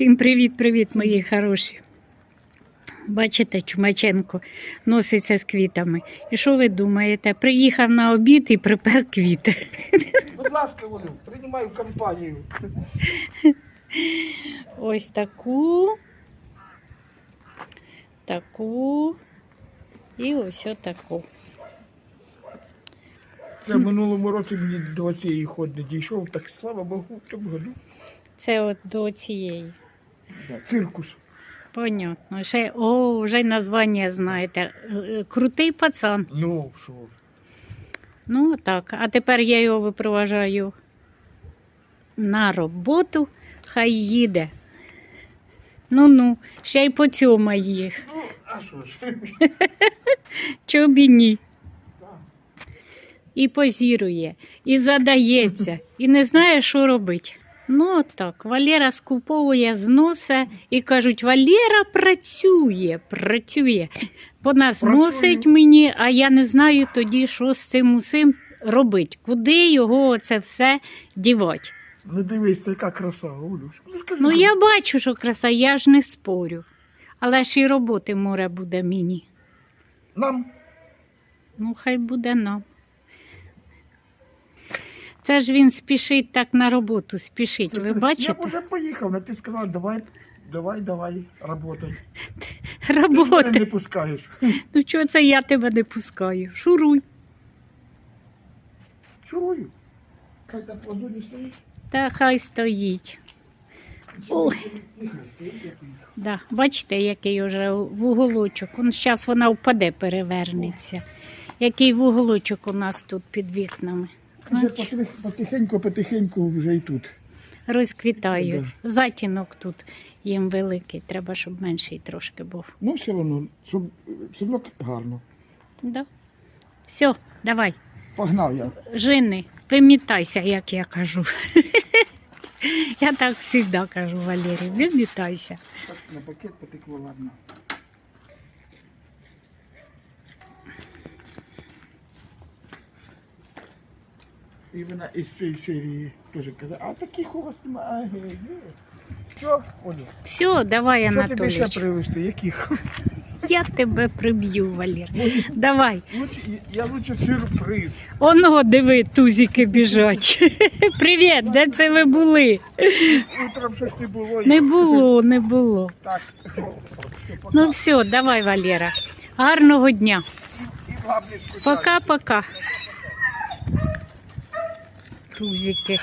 Всім привіт-привіт, мої хороші. Бачите, Чумаченко носиться з квітами. І що ви думаєте? Приїхав на обід і припер квіти. Будь ласка, Олю, приймаю компанію. Ось таку, таку і ось отаку. Це в минулому році мені до цієї ход не дійшов, так слава Богу, в тому году. Це от до цієї. Циркус. Понятно. Ще, о, вже й названня знаєте. Е, е, Крутий пацан. Ну, що? Ну так, а тепер я його випроважаю на роботу, хай їде. Ну-ну, ще й поцьомай їх. Ну, а що ж? Чого і ні. І позірує, і задається, і не знає, що робити. Ну от так, Валера скуповує, зносить і кажуть, Валера працює, працює. Вона зносить мені, а я не знаю тоді, що з цим усім робити, куди його це все дівати. Ну дивись, яка краса, Олю. Ну, скажи, Ну я бачу, що краса, я ж не спорю. Але ж і роботи море буде мені. Нам Ну, хай буде нам. Це ж він спішить так на роботу, спішить. це Ви ти- Я вже поїхав, але ти сказала, давай, давай, давай, работай. Ти мене не пускаєш. Ну чого це я тебе не пускаю? Шуруй. Шурую. Хай так в ладоні стоїть. Та хай стоїть. Ой. Да. Бачите, який вже в уголочок. Он зараз вона впаде, перевернеться. Який вуголочок у нас тут під вікнами. Вже Бач, потих- потихеньку, потихеньку вже і тут. Розквітають. Затінок тут їм великий. Треба, щоб менший трошки був. Ну, все одно, щоб все одно гарно. Да. Все, давай. Погнав я. Жени, вимітайся, як я кажу. Я так завжди кажу, Валерій, вимітайся. Так на пакет потекло, ладно. І вона із цієї серії теж каже, а таких у вас немає. Що, Оля? Все, давай, Що тобі ще Анатолійович. привезти? Яких? Я тебе приб'ю, Валер. Давай. Лучше, я лучше сюрприз. Оно, диви, тузики біжать. Привіт, де це ви були? Утром щось не було. Не було, не було. Так. Все, пока. Ну все, давай, Валера. Гарного дня. І скучати. Пока-пока. Тузики.